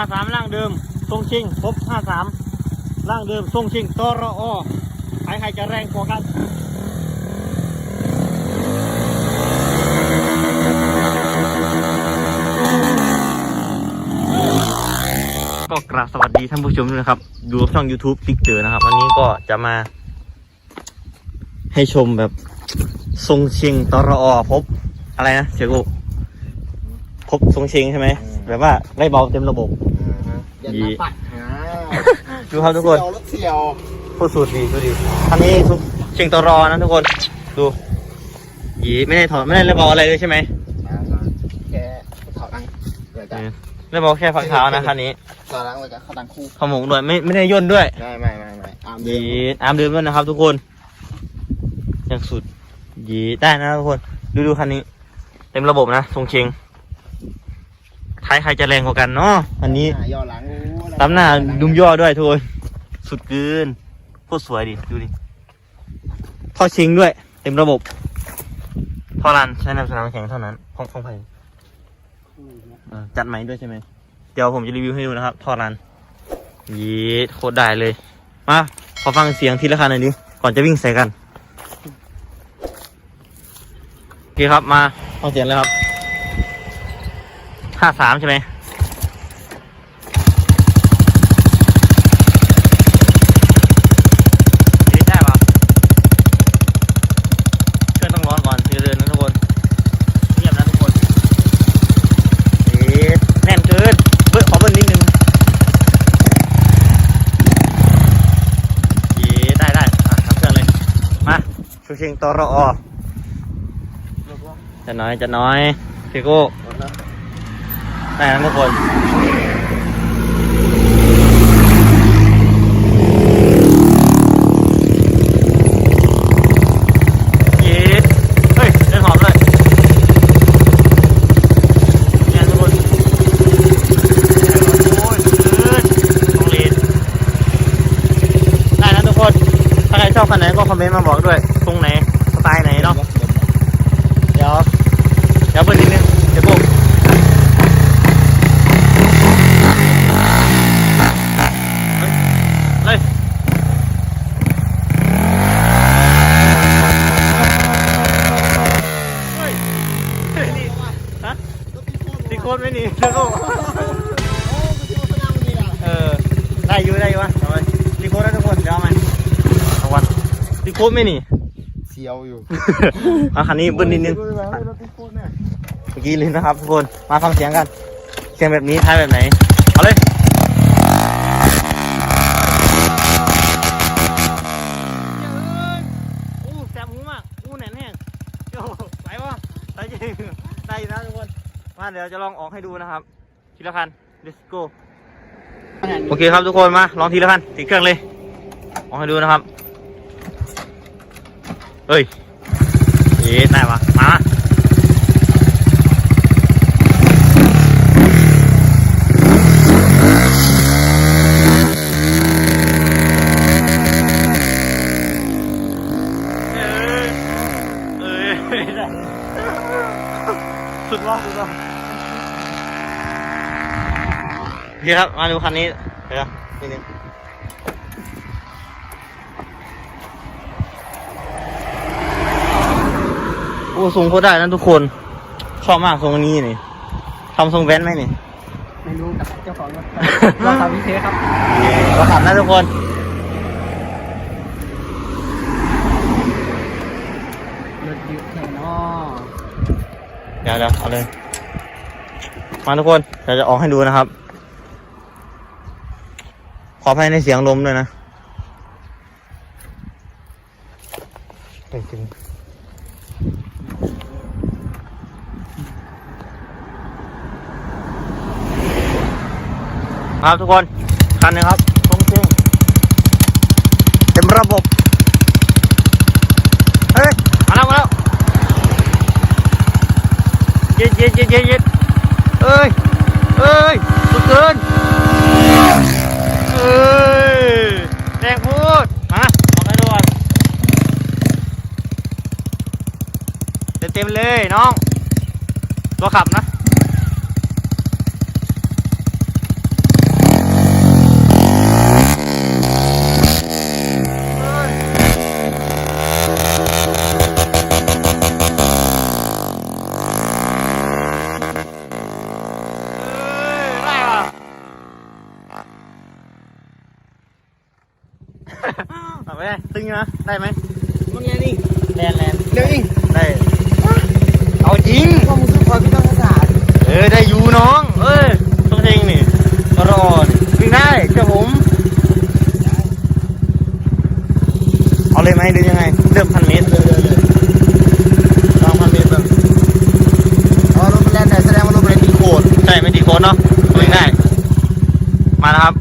ห้าสามร่างเดิมทรงชิงพบห้าสามร่างเดิมทรงชิงตรอใครใครจะแรงกว่ากันก็กราบสวัสดีท่านผู้ชมด้วยนะครับ ดูช่อง YouTube ติ๊กเจอนะครับ วันนี้ก็จะมา ให้ชมแบบทรงเชียงตรอพบ อะไรนะเสียกูพบทรงเชียงใช่ไหมแบบว่าได้เบาเต็มระบบ อย่ามาปัดหาดูครับทุกคนเสี่ยวรถเสี่ยวพูดสูตรดีดูดิอันนี้ทุกเชียงตรอนะทุกคน ดูหยีไม่ได้ถอดไม่ได้ได้เบาอะไรเลยใช่ไหมแค่ถอดดังเดี๋ยวจะได้เบาแค่ฝักเท้านะคันนี้ถอดดังเลยจะเข้าดังคู่ขโมงด้วยไม่ไม่ได้ย่นด้วยไม่ไม่ไม่ไม่อาร์มหเดิยีมอาร์มเดิมด้วยนะครับ ทุกคนอย่างสุดหยีได้นะทุกคน ดูดูคันนี้ เต็มระบบนะทรงเชียง ท้ายใครจะแรงกว่ากันเนาะอันนี้หาย่อหลังตามหน้าดุมย่อด้วยทุกคนสุดเกินโคตรสวยดิดูดิท่อชิงด้วย เต็มระบบท่อรันใช้ในสนามแข่งเท่านั้นของของไผ่เออจัดใหม่ด้วยใช่ไหมเดี๋ยวผมจะรีวิวให้ดูนะครับท่อรันยีดโคตรได้เลยมาขอฟังเสียงทีละคันหน่อยดิก่อนจะวิ่งใส่กันโอเคครับมาฟังเสียงเลยครับ ห้าสามใช่ไหมนี่ได้ปะเครื่องต้องร้อนก่อนถึงจะเดินนะทุกคนเงียบนะทุกคนเอ๊ะแน่นเกินเบิ้ลขอเบิ้ลนิดนึงเอ๊ะได้ได้อะทำเครื่องเลย มาชูชิงตอรออจะน้อยจะน้อยพี่โก้ได้ นะทุกคนเย็ดเฮ้ยเดินหอมเลยยทุกคนโอ้ยลื่นต้องเลนได้นะทุกคนใครชอบคันไหนก็คอมเมนต์มาบอกด้วย ตรงไหน สไตล์ไหนเนาะ เดี๋ยว เดี๋ยวเปิดนิดนึง เดี๋ยวปุ๊บเฮ้ย เฮ้ยเฮ้ยนี่ฮะตีโคตรไม่หนีแล้วก็เออ ได้อยู่ได้อยู่วะเอาไปตีโคตรได้ทุกคน เดี๋ยวเอามาเอาวันตี โคตรไม่หนีเสียวอยู่มาคันนี้เบิ้ลนิดนึง เมื่อกี้เลยนะครับทุกคน มาฟังเสียงกัน เสียงแบบนี้ท้ายแบบไหน เอาเลยอู้แสบหูมาก อู้แน่นแห้งโย่ไปวะได้จริงได้อยู่นะทุกคน มาเดี๋ยวจะลองออกให้ดูนะครับ ทีละคัน let's go โอเคครับทุกคนมาลองทีละคันติดเครื่องเลย ออกให้ดูนะครับ เฮ้ยเอ๊ะได้ปะมาเอ้ยอดสุดว่าสุดว่าโอเคครับ มาดูคันนี้เดี๋ยวนิดนึง อ้ทรงเขาได้นะทุกคน ชอบมากทรงอันนี้นี่ทำทรงแว้นไหมนี่ไม่รู้กับเจ้าของรถเราทำวิเศษครับเราขับนะทุกคนรถยึดแค่นอเดี๋ยวเดี๋ยวเอาเลย มาทุกคนเดี๋ยวจะออกให้ดูนะครับ ขออภัยในเสียงลมด้วยนะไปจริง ครับทุกคนคันหนึงครับตรงจริงเต็มระบบเฮ้ยมาแล้วมาแล้วเย็ดเย็ดเย็ดเย็ดเย็ดเอ้ยเอ้ยสุดเกินเอ้ยแรงพูดมาออกให้ดูก่อนเต็มเต็มๆเลยน้อง ตัวขับนะ ไม่ได้ตึงอยู่นะ ได้ไหมมันไงนี่แลนแลนเร็วอีกได้ เอาจริงก็มึงซื้อความพี่ต้องภาษาเออได้อยู่น้อง เอ้ยต้องเพลงนี่รอนี่วิ่งได้เจ้าผม เอาเลยไหมหรือยังไงเลือกพันเมตรเร็วเร็วเร็วลองพันเมตรแบบอ๋อรถมันแล่นได้แสดงว่ารถมันแล่นดีโคตรใช่ไม่ตีโค้ดเนาะวิ่งได้ มาแล้วครับ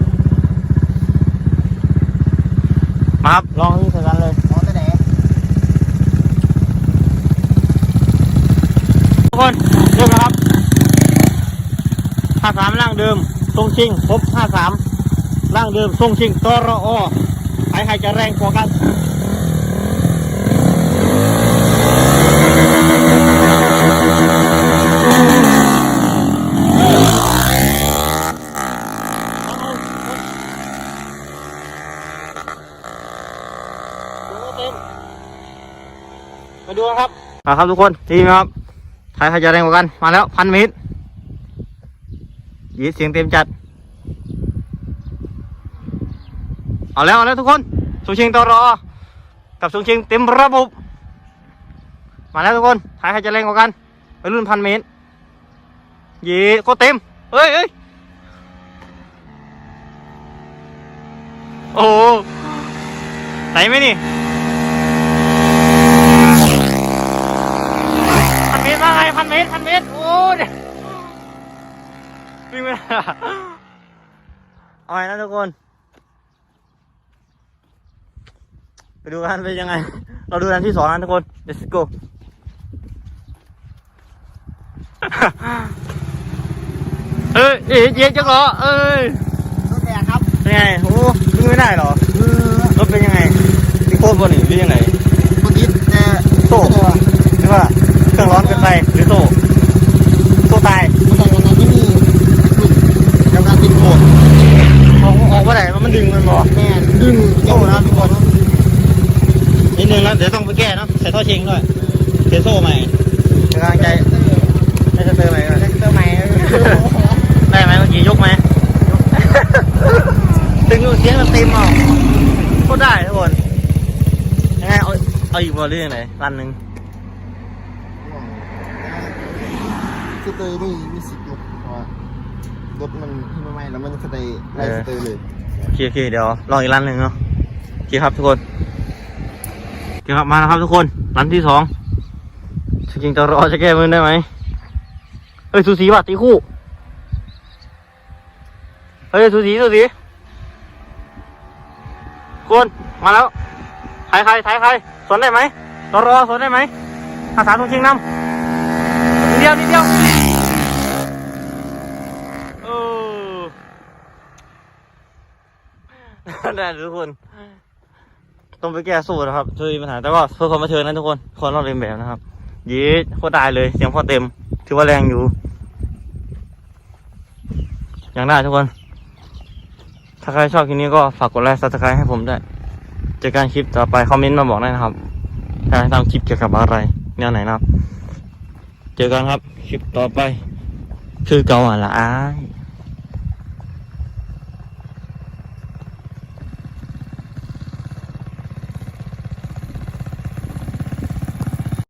มาครับลองที่สกันเลยอ๋อแต่ไหน ทุก คนเริ่มแล้วครับห้าสามร่างเดิมทรงชิงครบห้าสามร่างเดิมทรงชิงตรอใครใครจะแรงกว่ากันมาดูครับครับทุกคนทีมครับ ใครใครจะแรงกว่ากัน มาแล้วพันเมตรยีเสียงเต็มจัด เอาแล้ว เอาแล้วทุกคนสูงชิงตอรอ กับสูงชิงเต็มระบบ มาแล้วทุกคนใครใครจะแรงกว่ากันไปรุ่นพันเมตรยีก็เต็มเฮ้ยเฮ้ยโอ้ไหนไหมนี่ พันเมตรว่าไงพันเม ตรพันเมตรโอ้ยวิ่งไม่ได้อะเอาไงนะทุกคน ไปดูกันเป็นยังไง เราดูกันที่สองนะทุกคน let's go เอ้ยเอ๊ะเย็นจังเหรอเอ้ยรถแดงครับเป็นไงโอ้วิ่งไม่ได้เหรอเออรถเป็นยังไงมีโคตรบนหรือหรือยังไงเมื่อกี้แต่โซ่หรือว่า เครื่องร้อนเกินไปหรือโซ่โซ่ตายมันแต่ยังไงที่มีกำลังติดโคตรออกออกว่าไหนมันดึงมันบอแม่ดึงโซ่นะทุกคนนิดนึงแล้วเดี๋ยวต้องไปแก้เนอะใส่ท่อเชงด้วยเทโซ่ใหม่เป็นกำลังใจให้สเตอร์ใหม่ด้วยเตอร์ใหม่ได้ไหมเมื่อกี้ยกไหมดึงเสียงมันเต็มอะก็ได้ทุกคนยังไงเอาเอาอีกบอลหรือยังไงรันหนึ่ง ส เตอร์นี่มีสิทธิ์อยู่เพราะว่ารถมันที่ไม่ไหม้แล้วมันสเตยไล่สเตอร์เลยโอเคโอเคเดี๋ยวลองอีกรันหนึ่งเนาะโอเคครับทุกคนโอเคครับมาแล้วครับทุกคนรันที่สองจริงๆจะรอจะแก้มือได้ไหมเฮ้ยสูสีว่ะตีคู่เฮ้ยสูสีสูสีคนมาแล้วใครใครใครใครสวนได้ไหมรอรอสวนได้ไหมอาสาตรงชิงนำนิดเดียวนิดเดียวเออ ได้ทุกคน ต้องไปแก้สู้นะครับช่วยปัญหาแต่ก็เพื่อความบันเทิงนะทุกคนคนเราเรียนแบบนะครับยีดโคตรได้เลยเสียงพอเต็ม ถือว่าแรงอยู่ อย่างได้ทุกคน ถ้าใครชอบคลิปนี้ก็ฝากกดไลค์ซับสไครต์ให้ผมด้วยเจอกันคลิปต่อไปคอมเมนต์มาบอกได้นะครับอยากให้ทำคลิปเกี่ยวกับอะไรแนวไหนนะครับ เจอกันครับคลิปต่อไป คือเก่าอะละอ้าย